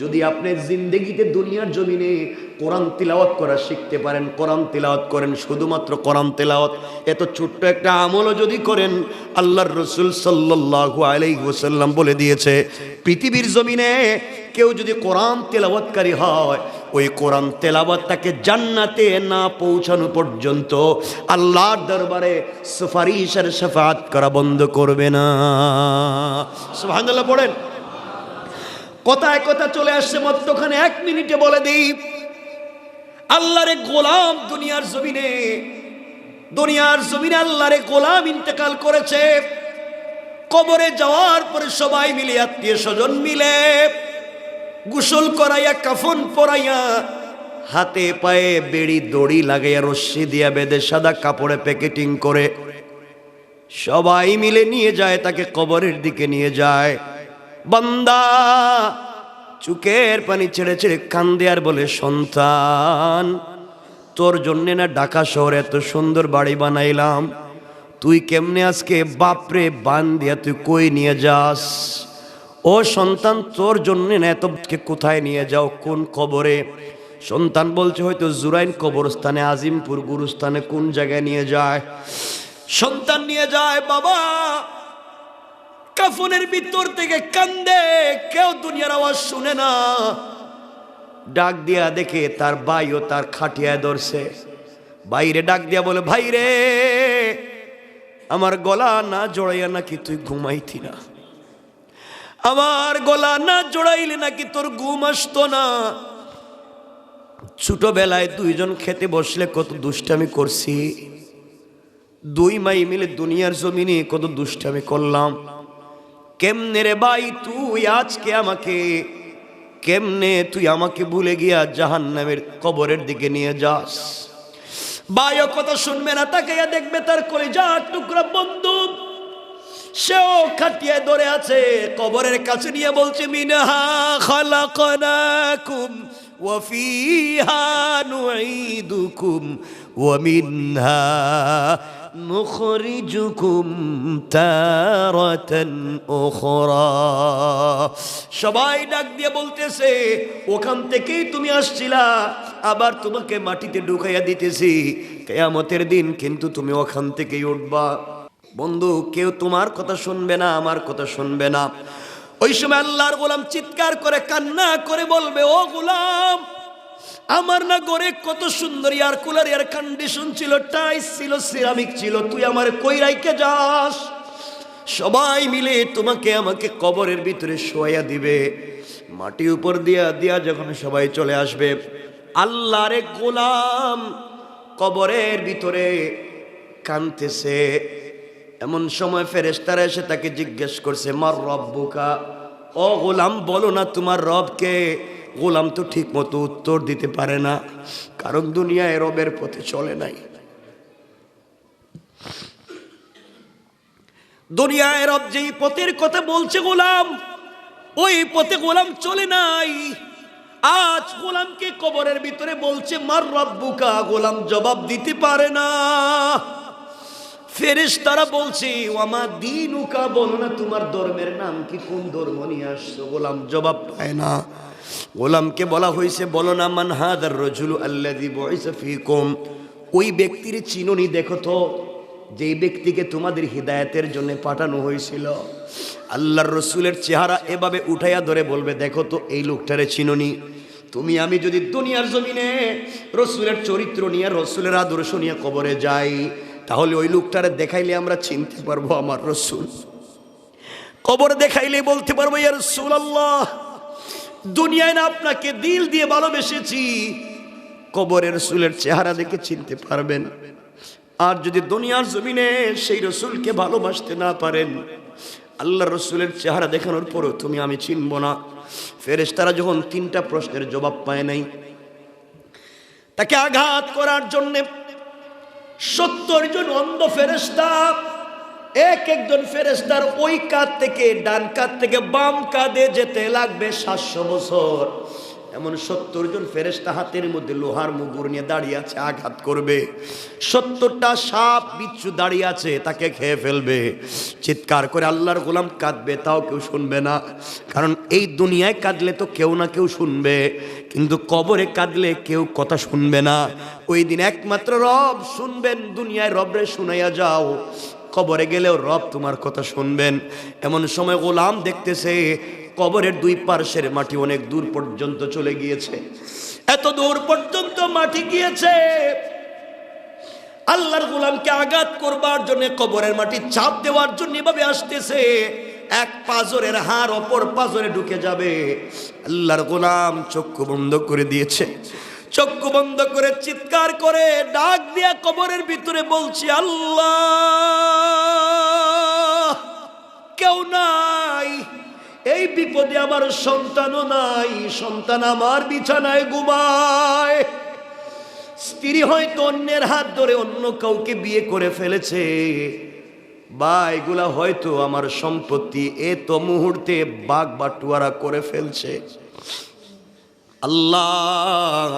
যদি আপনি জিন্দগিতে দুনিয়ার জমিনে কোরআন তিলাওয়াত করা শিখতে পারেন, কোরআন তিলাওয়াত করেন, শুধুমাত্র কোরআন তিলাওয়াত, এত ছোট্ট একটা আমলও যদি করেন, আল্লাহর রসুল সাল্লাল্লাহু আলাইহি ওয়াসাল্লাম বলে দিয়েছে, পৃথিবীর জমিনে কেউ যদি কোরআন তেলাওয়াতকারী হয়, ওই কোরআন তেলাওয়াত তাকে জান্নাতে না পৌঁছানো পর্যন্ত আল্লাহর দরবারে সুপারিশের শাফাত করা বন্ধ করবে না। সুবহানাল্লাহ, পড়েন। কথায় কথা চলে আসছে, মধ্যখানে এক মিনিটে বলে দিই, আল্লাহরে গোলাম দুনিয়ার জমিনে দুনিয়ার জমিনে আল্লাহরে গোলাম ইন্তেকাল করেছে। কবরে যাওয়ার পরে সবাই মিলে আত্মীয় স্বজন মিলে গোসল করাইয়া, কাফন পরাইয়া, হাতে পায়ে বেড়ি দড়ি লাগাইয়া, রশ্মি দিয়া বেঁধে সাদা কাপড়ে প্যাকেটিং করে সবাই মিলে নিয়ে যায়, তাকে কবরের দিকে নিয়ে যায়। বান্দা, চুকের পানি ছেড়ে ছেড়ে কান্দে আর বলে, সন্তান, তোর জন্যে না ঢাকা শহরে এত সুন্দর বাড়ি বানাইলাম। তুই কেমনে আজকে বাপরে বান দিয়া তুই কই নিয়ে যাস? ও সন্তান, তোর জন্য না এতকে কোথায় নিয়ে যাও, কোন কবরে? সন্তান বলছে, হয়তো জুরাইন কবরস্থানে, আজিমপুর গুরুস্থানে কোন জায়গায় নিয়ে যায়? সন্তান নিয়ে যায়, বাবা কাফনের ভিতর থেকে কান্দে, কেউ দুনিয়ার আওয়াজ শুনে না। ডাক দিয়া দেখে তার ভাইও তার খাটিয়ায় ধরছে। বাইরে ডাক দিয়া বলে ভাই রে আমার গলা না জড়াইয়া নাকি তুই ঘুমাইতি না? আমার গলা না জড়াইলে নাকি তোর ঘুম আসতো না? ছোটবেলায় দুইজন খেতে বসলে কত দুষ্টামি করছি। দুই মাই মিলে দুনিয়ার জমিনে কত দুষ্টামি করলাম। কেমনে রে বাই তুই আজকে আমাকে? কেমনে তুই আমাকে ভুলে গিয়া জাহান নামের কবরের দিকে নিয়ে যাস? ভাইও কথা শুনবে না তাকে দেখবে তার কলিজার টুকরা বন্ধু। সেও খাটিয়ে ধরে আছে, কবরের কাছে নিয়ে বলছে, মিনহা খালাকনাকুম ওয়া নুঈদুকুম ওয়া মিনহা নুখরিজুকুম তারাতান উখরা। সবাই ডাক দিয়ে বলতেছে, ওখান থেকেই তুমি আসছিলা, আবার তোমাকে মাটিতে ঢুকাইয়া দিতেছি। কেয়ামতের দিন কিন্তু তুমি ওখান থেকেই উঠবা। বন্ধু, কেউ তোমার কথা শুনবে না, আমার কথা শুনবে না। ওই সময় আল্লাহর গোলাম চিৎকার করে, কান্না করে বলবে, ও গোলাম আমার না গড়ে কত সুন্দর এয়ার কুলার এয়ার কন্ডিশন ছিল টাইস ছিল সিরামিক ছিল, তুই আমার কই রাইকে যাস? সবাই মিলে তোমাকে আমাকে কবরের ভিতরে শোয়া দিবে। মাটি উপর দিয়া দিয়া যখন সবাই চলে আসবে, আল্লাহরে গোলাম কবরের ভিতরে কানতেছে এমন সময় ফেরেস্তারা এসে তাকে জিজ্ঞেস করছে, মার রব্বুকা ও গোলাম, বলো না তোমার রবকে। গোলাম তো ঠিক মতো উত্তর দিতে পারে না, কারণ দুনিয়া এরবের পথে চলে নাই। দুনিয়ায় রব যেই পথের কথা বলছে গোলাম, ওই পথে গোলাম চলে নাই। আজ গোলামকে কবরের ভিতরে বলছে, মার রব্বুকা? গোলাম জবাব দিতে পারে না। ফেরেশ তারা বলছে, ওয়ামা দিন উকা বলো না, তোমার ধর্মের নাম কি? কোন ধর্ম নিয়ে আসছো? গোলাম জবাব পায় না। গোলামকে বলা হয়েছে, বলো না, মান হাদার রজুল আল্লাদি ওই ব্যক্তির চিননি দেখো তো, যেই ব্যক্তিকে তোমাদের হৃদায়তের জন্য পাঠানো হয়েছিল। আল্লাহর রসুলের চেহারা এভাবে উঠাইয়া ধরে বলবে, দেখো তো, এই লোকটারে চিননি। তুমি আমি যদি দুনিয়ার জমিনে রসুলের চরিত্র নিয়ে, রসুলের আদর্শ নিয়ে কবরে যাই, তাহলে ওই লোকটারে দেখাইলে আমরা চিনতে পারব আমার রসুল। কবর দেখাইলে বলতে পারব, ইয়া রসুল আল্লাহ দুনিয়ায় না আপনাকে দিল দিয়ে ভালোবেসেছি, কবরের রসুলের চেহারা দেখে চিনতে পারবেন। আর যদি দুনিয়ার জমিনে সেই রসুলকে ভালোবাসতে না পারেন আল্লাহ রসুলের চেহারা দেখানোর পরও তুমি আমি চিনব না। ফেরেশতারা যখন তিনটা প্রশ্নের জবাব পায় নাই, তাকে আঘাত করার জন্যে সত্তর জন অন্ধ ফেরেস্তা এক একজন ফেরেস্তার ওই কাত থেকে, ডান কাত থেকে বাম কাঁধে যেতে লাগবে সাতশো বছর। এমন সত্তর জন ফেরেস্তা হাতের মধ্যে লোহার মুগুর নিয়ে দাঁড়িয়ে আছে, আঘাত করবে। সত্তরটা সাপ বিচ্ছু দাঁড়িয়ে আছে, তাকে খেয়ে ফেলবে। চিৎকার করে আল্লাহর গোলাম কাঁদবে, তাও কেউ শুনবে না। কারণ এই দুনিয়ায় কাঁদলে তো কেউ না কেউ শুনবে, কিন্তু কবরে কাঁদলে কেউ কথা শুনবে না। ওই দিন একমাত্র রব শুনবেন, দুনিয়ায় রবরে শুনাইয়া যাও। কবরে গেলেও রব তোমার কথা শুনবেন। এমন সময় গোলাম দেখতেছে, কবরের দুই পার্শ্বের মাটি অনেক দূর পর্যন্ত চলে গিয়েছে। এত দূর পর্যন্ত মাটি গিয়েছে। আল্লাহর গোলামকে আঘাত করবার জন্য, কবরের মাটি চাপ দেওয়ার জন্য এভাবে আসতেছে। এক পাজরের হাড় অপর পাজরে ঢুকে যাবে। আল্লাহর গোলাম চক্ষু বন্ধ করে দিয়েছে। চক্ষু বন্ধ করে চিৎকার করে, ডাক দিয়া কবরের ভিতরে বলছি, আল্লাহ, কেউ নাই। এই বিপদে আমার সন্তানও নাই। সন্তান আমার বিছানায় ঘুমায়। স্ত্রী হয়তো অন্যের হাত ধরে অন্য কাউকে বিয়ে করে ফেলেছে। বা এগুলা হয়তো আমার সম্পত্তি এ তো মুহূর্তে বাঘ বাটুয়ারা করে ফেলছে। আল্লাহ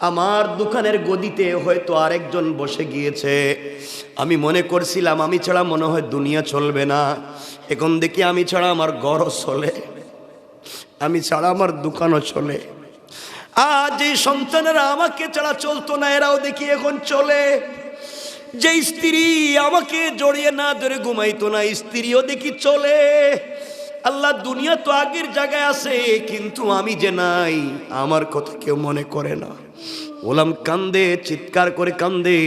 আমার দোকানের গদিতে হয়তো আরেকজন বসে গিয়েছে। আমি মনে করছিলাম, আমি ছাড়া মনে হয় দুনিয়া চলবে না। এখন দেখি আমি ছাড়া আমার ঘরও চলে। আমি ছাড়া আমার দোকানও চলে। আজ এই সন্তানেরা আমাকে ছাড়া চলতো না, এরাও দেখি এখন চলে। যে স্ত্রী আমাকে জড়িয়ে না ধরে ঘুমাইতো না, স্ত্রীও দেখি চলে। আল্লাহ দুনিয়া তো আগের জায়গায় আছে, কিন্তু আমি যে নাই, আমার কথা কেউ মনে করে না। ওলাম কান্দে, চিৎকার করে কান্দে,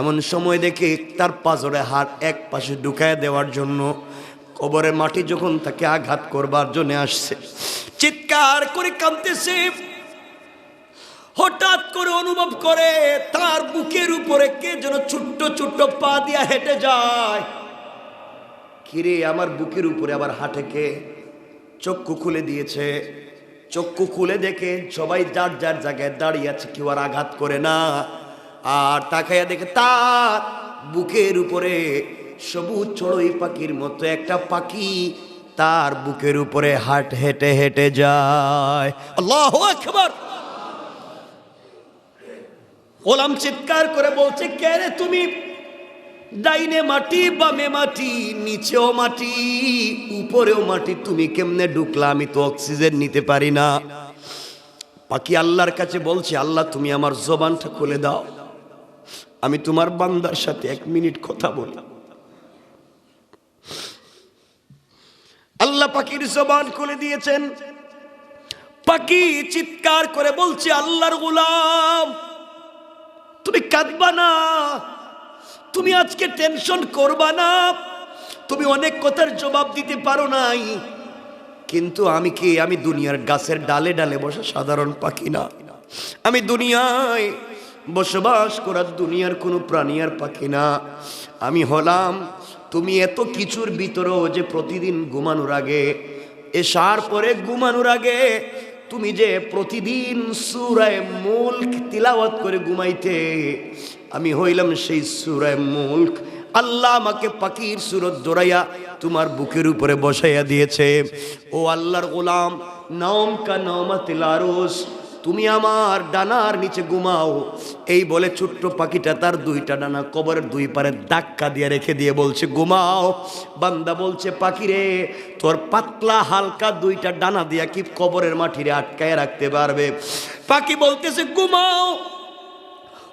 এমন সময় দেখে তার পাজরে হাত এক পাশে ঢুকায় দেওয়ার জন্য কবরের মাটি যখন তাকে আঘাত করবার জন্য আসছে, চিৎকার করে কান্দতেছে হঠাৎ করে অনুভব করে তার বুকের উপরে কে যেন ছোট্ট ছোট্ট পা দিয়া হেঁটে যায়। কিরে, আমার বুকের উপরে আবার হাঁটে কে? চক্ষু খুলে দিয়েছে। চক্ষু খুলে দেখে সবাই যার যার জায়গায় দাঁড়িয়ে আছে, কেউ আর আঘাত করে না। আর তাকাইয়া দেখে তার বুকের উপরে সবুজ চড়ুই পাখির মতো একটা পাখি তার বুকের উপরে হাট হেঁটে হেঁটে যায়। আল্লাহ চিৎকার করে বলছে, কে রে তুমি? ডাইনে মাটি, বামে মাটি, নিচেও মাটি। উপরেও মাটি তুমি কেমনে ঢুকলা? আমি তো অক্সিজেন নিতে পারি না। পাখি আল্লাহর কাছে বলছে, আল্লাহ তুমি আমার জবানটা খুলে দাও। আমি তোমার বান্দার সাথে এক মিনিট কথা বলি। আল্লাহ পাখির জবান খুলে দিয়েছেন। পাখি চিৎকার করে বলছে, আল্লাহর গোলাম, তুমি কাঁদবা না। তুমি আজকে টেনশন করবা না। তুমি অনেক কথার জবাব দিতে পারো নাই। কিন্তু আমি কি? আমি দুনিয়ার গাছের ডালে ডালে বসা সাধারণ পাখি না। আমি দুনিয়ায় বসবাস করার দুনিয়ার কোনো প্রাণী আর পাখি না। আমি হলাম, তুমি এত কিছুর ভিতরেও যে প্রতিদিন ঘুমানোর আগে, এসার পরে ঘুমানোর আগে, তুমি যে প্রতিদিন সুরায় মুল্ক তিলাওয়াত করে ঘুমাইতে, আমি হইলাম সেই সুরায় মুল্ক আল্লাহ আমাকে পাখির সুরত দৌড়াইয়া তোমার বুকের উপরে বসাইয়া দিয়েছে। ও আল্লাহর গোলাম নম কা নমাতিল আরস, তুমি আমার ডানার নিচে ঘুমাও। এই বলে ছোট্ট পাখিটা তার দুইটা ডানা কবরের দুই পারে ধাক্কা দিয়ে রেখে দিয়ে বলছে, ঘুমাও। বান্দা বলছে, পাখিরে, তোর পাতলা হালকা দুইটা ডানা দিয়া কি কবরের মাটিরে আটকায় রাখতে পারবে? পাখি বলতেছে, ঘুমাও।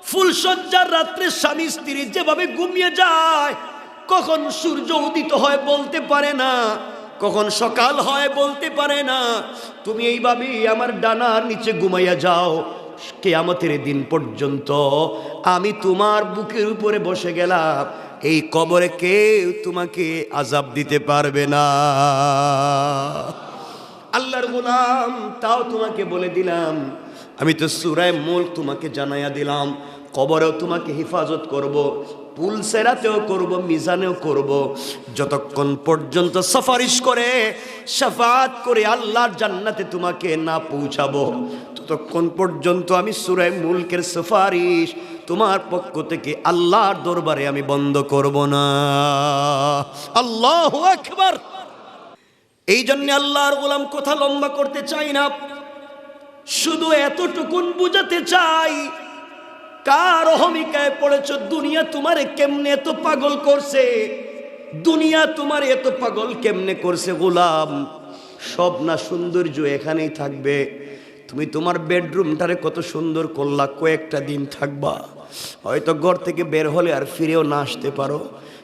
ফুলসজ্জার রাত্রে স্বামী স্ত্রী যেভাবে ঘুমিয়ে যায়, কখন সূর্য উদিত হয় বলতে পারে না, কখন সকাল হয় বলতে পারে না। তুমি এইভাবেই আমার ডানার নিচে ঘুমাইয়া যাও, কেয়ামতের দিন পর্যন্ত আমি তোমার বুকের উপরে বসে গেলাম, এই কবরে কেউ তোমাকে আজাব দিতে পারবে না। আল্লাহর গোলাম, তাও তোমাকে বলে দিলাম আমি তো সুরায় মূল তোমাকে জানাইয়া দিলাম, কবরেও তোমাকে হেফাজত করব। পুল সেরাতেও করব, মিজানেও করব। যতক্ষণ পর্যন্ত সাফারিশ করে, সাফাত করে আল্লাহর জান্নাতে তোমাকে না পৌঁছাবো, ততক্ষণ পর্যন্ত আমি সুরায় মুলকের সাফারিশ তোমার পক্ষ থেকে আল্লাহর দরবারে আমি বন্ধ করব না আল্লাহ আকবার এই জন্য আল্লাহর গোলাম কথা লম্বা করতে চাই না শুধু এতটুকুন বুঝাতে চাই, কার অহমিকায় পড়েছ, দুনিয়া তোমারে কেমনে এত পাগল করছে? দুনিয়া তোমার এত পাগল কেমনে করছে, গোলাম? সব না সৌন্দর্য এখানেই থাকবে। তুমি তোমার বেডরুমটারে কত সুন্দর করলা, কয়েকটা দিন থাকবা। হয়তো ঘর থেকে বের হলে আর ফিরেও না আসতে পারো।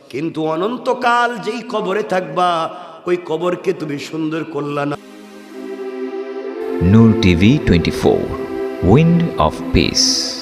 কিন্তু অনন্তকাল যেই কবরে থাকবা, ওই কবরকে তুমি সুন্দর করলা না। Noor TV 24 Wind of Peace